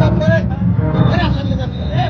সবাই সাথে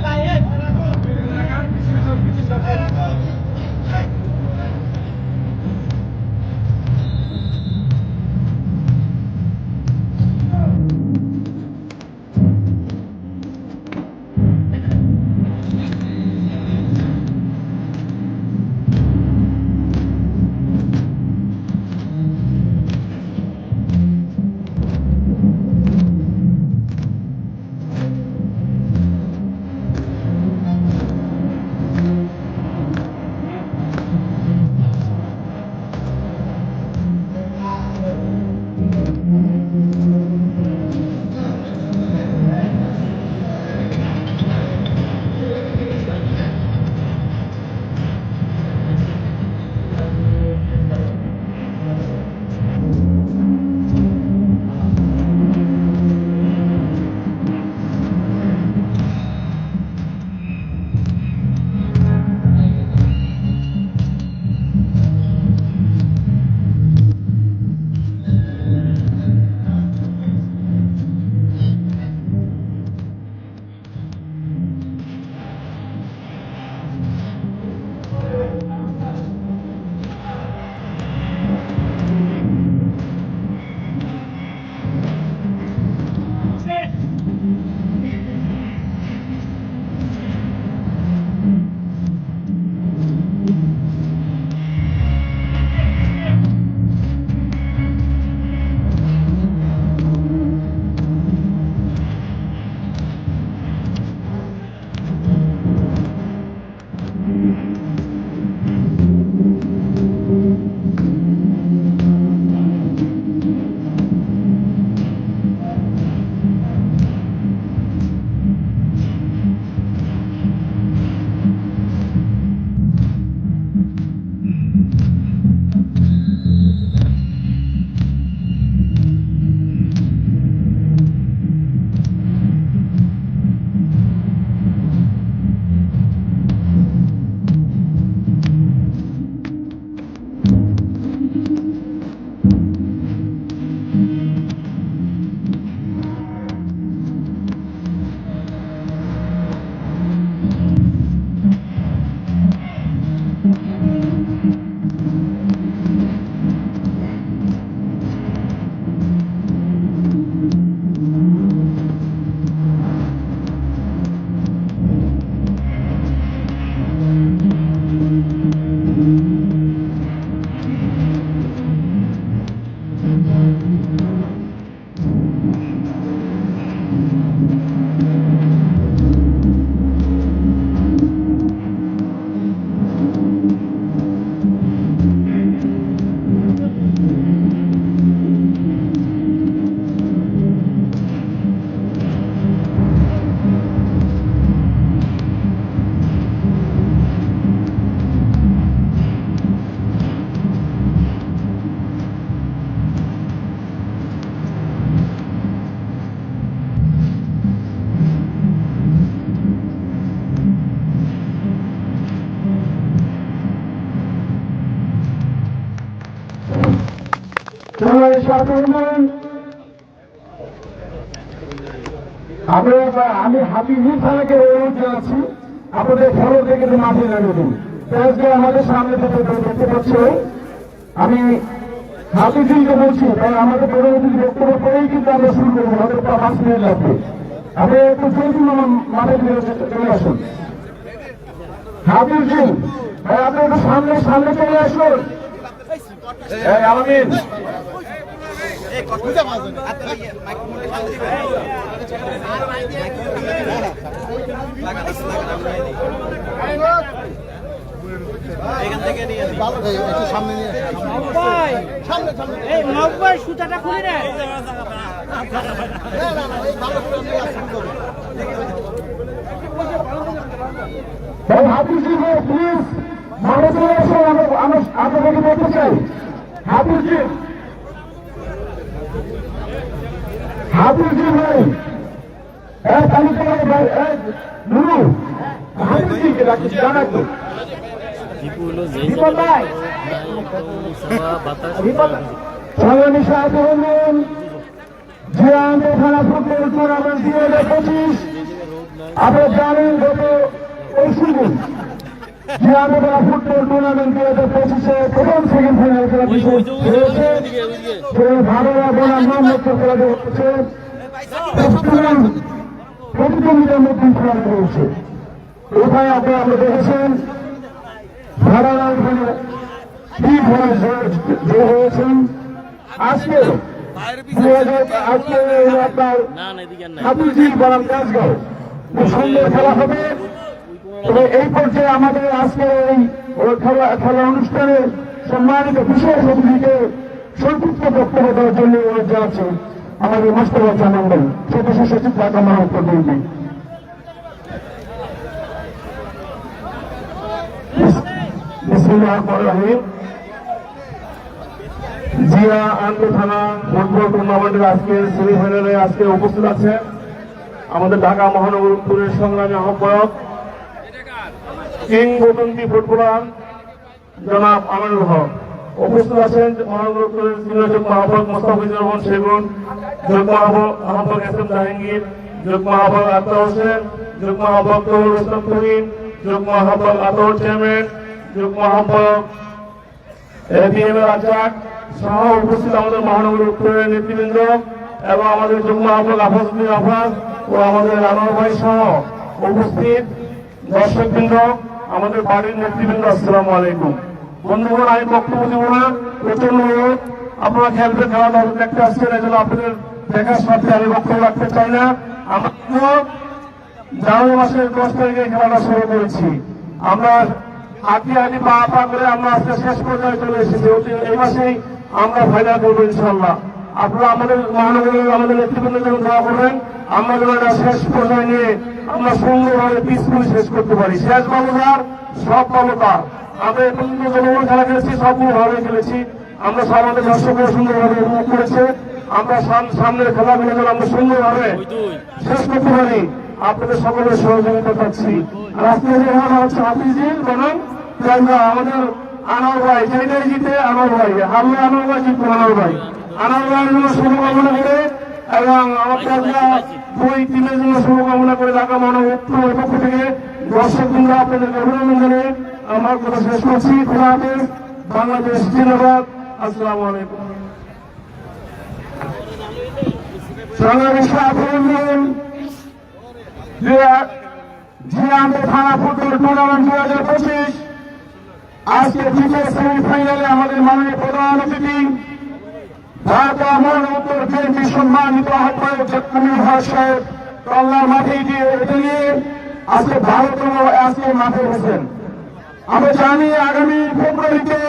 আমি আমি হাবিবুল খানকে অনুরোধ জানাচ্ছি, আপনাদের ফলো একটু মাঠে লাগিয়ে দিন। আমাদের সামনে থেকে দেখতে পাচ্ছ। আমি হাফিজুলকে বলছি, তাই আমাদের পরবর্তী বক্তব্য করেই কিন্তু আমরা শুরু করব। হয়তো পাঁচ মিনিট লাগবে। আপনি একটু জলদি মাঠে চলে আসুন। হাফিজুল ভাই, আপনি একটু সামনে সামনে চলে আসুন। এই আলামিন এই নব্বই সুতাটা খুলে নেয় ভাই প্লিজ মাঠে চলে আমরা আমরা আপনাদেরকে দেখতে চাই হাফিজুল হাফিজুল ভাই ভাই, এই নুরু হাফিজুলকে ডাকছি জানা তো। দীপক ভাই সংগ্রামী সাহায্য করবেন যে আমাদের থানা ফুটবল টুর্নামেন্ট দিয়ে আপনারা জানেন গত পরশু দিন জিয়ানগরা ফুটবল টুর্নামেন্ট দুই হাজার পঁচিশে প্রথম সেকেন্ড ফাইনাল খেলা ভারত বনাম মোহাম্মদপুর খেলাটি হচ্ছে। চট্টগ্রাম মধ্যে খেলাটি হয়েছে কোথায় আপনি আপনি দেখেছেন? ভাড়ারা ওখানে ঠিক হয়েছেন? আজকে দুই হাজার আজকে আপনার বনাম কাজগাঁও। সুন্দর খেলা হবে। তবে এই পর্যায়ে আমাদের আজকে এই খেলা খেলা অনুষ্ঠানে সম্মানিত বিশেষ অতিথিকে সংক্ষিপ্ত বক্তব্য দেওয়ার জন্য অনুরোধ জানাচ্ছি। আমাদের মোস্তফা জানাবেন সদস্য সচিব ঢাকা রহমানির রহিম। জিয়া আনন্দ থানা ফুটবল টুর্নামেন্টের আজকে সেমিফাইনালে আজকে উপস্থিত আছে আমাদের ঢাকা মহানগর উত্তরের সংগ্রামী আহ্বায়ক কিংবদন্তি ফুটবলার জনাব আমিনুল হক। উপস্থিত আছেন মহানগর মোস্তাফিজুর রহমান সেগুন, যুগ্ম আহ্বায়ক আহ্বায়ক এস এম জাহাঙ্গীর, যুগ্ম আহ্বায়ক আক্তার হোসেন, যুগ্ম আহ্বায়ক তহুর ইসলাম আহ্বায়ক আতর চেয়ারম্যান রাজাক সহ উপস্থিত আমাদের মহানগর উত্তরের নেতৃবৃন্দ এবং আমাদের যুগ্ম আহ্বায়ক আফাজুদ্দিন আফাজ ও আমাদের রানোয়ার ভাই সহ উপস্থিত দর্শকবৃন্দ। আমাদের বাড়ির নেতৃবৃন্দ, আসসালামু আলাইকুম। বন্ধুগণ, আমি বক্তব্য দেব না। প্রচণ্ড আপনারা খেলবে খেলা খেলাটা দেখতে আসছেন এই জন্য আপনাদের দেখার সাথে আমি বক্তব্য রাখতে চাই না। আমরা জানুয়ারি মাসের দশ তারিখে খেলাটা শুরু করেছি। আমরা হাতি হাতি, পা পা করে আমরা আজকে শেষ পর্যায়ে চলে এসেছি। এই মাসেই আমরা ফাইনাল করব ইনশাল্লাহ আপনারা আমাদের মহানগরের আমাদের নেতৃবৃন্দ যখন দোয়া করবেন, আমরা যেন শেষ পর্যায়ে নিয়ে আমরা সুন্দরভাবে পিসফুলি শেষ করতে পারি। শেষ বাবুদার সব বাবুদার আমরা এ পর্যন্ত জনগণ খেলা খেলেছি, সবগুলো ভাবে খেলেছি। আমরা আমাদের দর্শকরা সুন্দরভাবে উপভোগ করেছে। আমরা সাম- সামনের খেলাগুলো যেন আমরা সুন্দরভাবে শেষ করতে পারি। আপনাদের সকলের সহযোগিতা পাচ্ছি। আমাদের আনোয়ার ভাই, যেটাই জিতে আনোয়ার ভাই, হারলে আনোয়ার ভাই জিতবো আনোয়ার ভাই। আনার জন্য শুভকামনা করে এবং প্রাইমা দুই জন্য শুভকামনা করে ঢাকা মহানগর পক্ষ থেকে দর্শক বৃন্দ আপনাদেরকে অভিনন্দন জানিয়ে আমার কথা শেষ করছি। বাংলাদেশ জিন্দাবাদ। আসসালামু আলাইকুম। আজকে আমাদের মাননীয় প্রধান অতিথি ঢাকা মহানগর বিএনপি সম্মানিত আহ্বায়ক ভাস সাহেব কল্যাণ মাঠে গিয়ে এটা নিয়ে আজকে ভারতম আজকে মাঠে বসেন আমরা জানি আগামী ফেব্রুয়ারিতে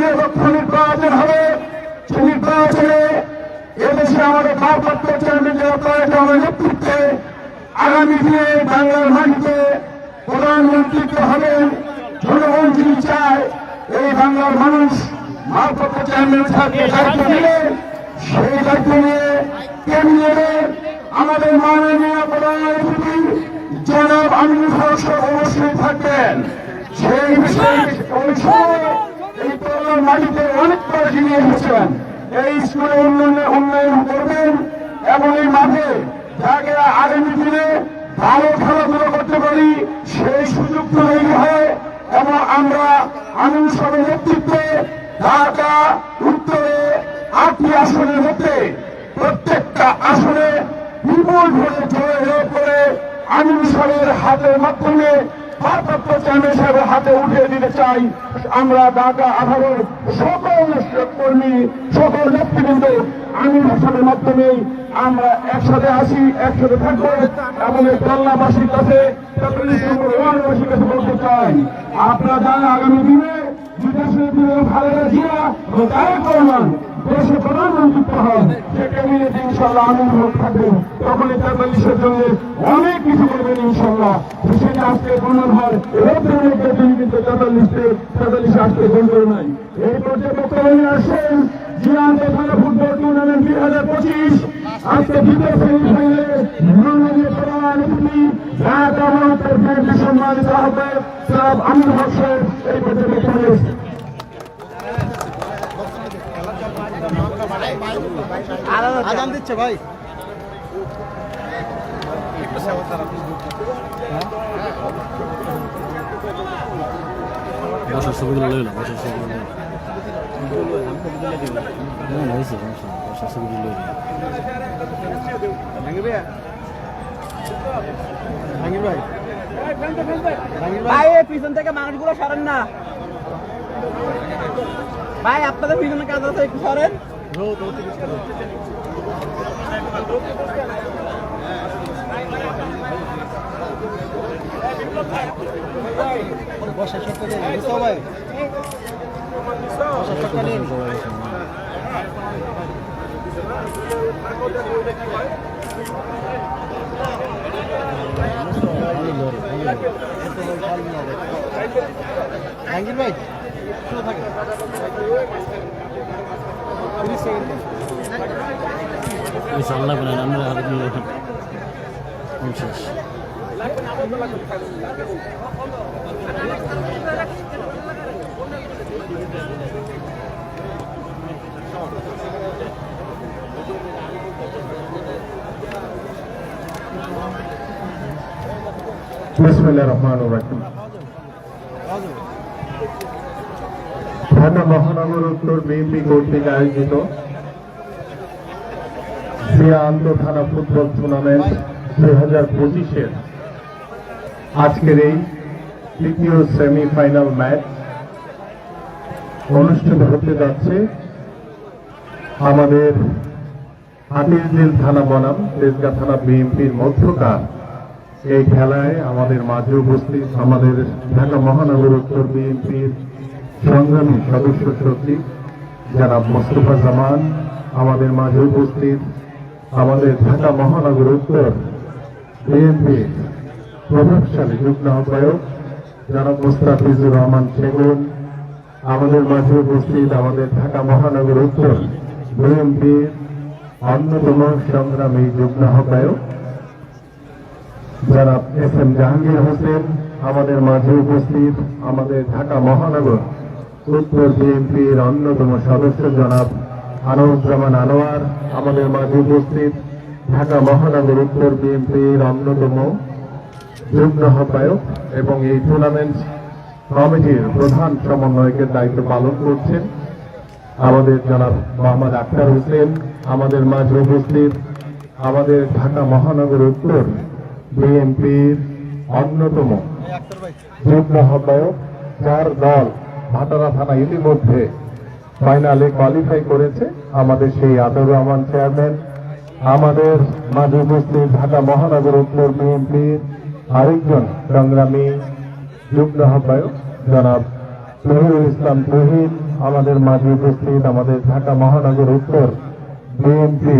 নিরপেক্ষ নির্বাচন হবে। সেই নির্বাচনে এদেশে আমাদের ভারপ্রাপ্ত চেয়ারম্যান নেতৃত্বে আগামী দিনে বাংলার মাটিতে প্রধানমন্ত্রীত্ব হবেন। জনগণ যিনি চায়, এই বাংলার মানুষ ভারপ্রাপ্ত চেয়ারম্যান নিলে সেই দায়িত্ব নিয়ে নেবে আমাদের মাননীয় প্রধান অতিথি জনাব আমিন সরকার অবশ্যই থাকবেন সেই বিষয়ে ওই সময় এই তরুণ মাটিতে অনেকবার যিনি এসেছেন এই স্কুলে উন্নয়ন উন্নয়ন করবেন এবং এই মাঠে যাকে আগামী দিনে ভালো খেলাধুলা করতে পারি সেই সুযোগ তৈরি হয় এবং আমরা আমিন সবের নেতৃত্বে ঢাকা উত্তরে আটটি আসনের মধ্যে প্রত্যেকটা আসনে বিপুল ভোটে জয় করে আমিন সাহেবের হাতের মাধ্যমে হাতে উঠিয়ে দিতে চাই। আমরা ঢাকা আঠারোর সকল কর্মী, সকল নেতৃবৃন্দ আমিন সাহেবের মাধ্যমে আমরা একসাথে আসি একসাথে থাকব এবং এই কল্যাণবাসীর কাছে বলতে চাই। আপনারা আগামী দিনে ভালো জিয়া ও তারেক রহমান দেশে প্রধানমন্ত্রী হন সে ক্যাবিনেট ইনশাল্লাহ আমিন ভোট থাকবে তখন এই তেতাল্লিশের জন্য অনেক কিছু করবেন ইনশাল্লাহ সেটা আজকে প্রমাণ হয় রোদ্রের মধ্যে তিনি সম্মানিত আহ্বায়ক সাহেব আমির এই পর্যায়ে আদান দিচ্ছে ভাই। বসার ছবিগুলো লইলাম বসার ছবিগুলো না না হয়েছে বসার ছবিগুলো লইলাম ভাই এই পিছন থেকে মানুষগুলো সরেন না। ভাই আপনাদের পিছনে কাজ আছে একটু সরেন। ভাই বসার সত্য দিন জাহাঙ্গীর ভাই থাকে তিরিশ সেকেন্ড ওই চাল লাগবে না আমরা হাতে নিয়ে রাখেন পঞ্চাশ বিসমিল্লাহির ঢাকা মহানগর উত্তর বিএনপি কর্তৃক আয়োজিত জিয়া থানা ফুটবল টুর্নামেন্ট দুই হাজার পঁচিশের আজকের এই তৃতীয় সেমিফাইনাল ম্যাচ অনুষ্ঠিত হতে যাচ্ছে আমাদের হাতিরঝিল থানা বনাম, তেজগা থানা বিএনপির মধ্যকার। এই খেলায় আমাদের মাঝে উপস্থিত আমাদের ঢাকা মহানগর উত্তর বিএনপির সংগ্রামী সদস্য সচিব যারা মোস্তফা জামান, আমাদের মাঝে উপস্থিত আমাদের ঢাকা মহানগর উত্তর বিএনপির প্রভাবশালী যুগ্ম আহ্বায়ক জনাব মুস্তাফিজুর রহমান সেগুন, আমাদের মাঝে উপস্থিত আমাদের ঢাকা মহানগর উত্তর বিএনপির অন্যতম সংগ্রামী যুগ্ম আহ্বায়ক জনাব এস এম জাহাঙ্গীর হোসেন, আমাদের মাঝে উপস্থিত আমাদের ঢাকা মহানগর উত্তর বিএনপির অন্যতম সদস্য জনাব আনোয়ারুজ্জামান আনোয়ার আমাদের মাঝে উপস্থিত। ঢাকা মহানগর উত্তর বিএনপির অন্যতম যুগ্ম আহ্বায়ক এবং এই টুর্নামেন্ট কমিটির প্রধান সমন্বয়কের দায়িত্ব পালন করছেন আমাদের জনাব মোহাম্মদ আক্তার হোসেন, আমাদের মাঝে উপস্থিত আমাদের ঢাকা মহানগর উত্তর বিএনপির অন্যতম যুগ্ম আহ্বায়ক চার দল ভাটারা থানা ইতিমধ্যে ফাইনালে কোয়ালিফাই করেছে। আমাদের সেই আতর রহমান চেয়ারম্যান আমাদের মাঝে উপস্থিত ঢাকা মহানগর উত্তর বিএনপির আরেকজন সংগ্রামী যুগ্ম আহ্বায়ক, জনাব তহিরুল ইসলাম তহিদ আমাদের মাঝে উপস্থিত আমাদের ঢাকা মহানগর উত্তর বিএনপি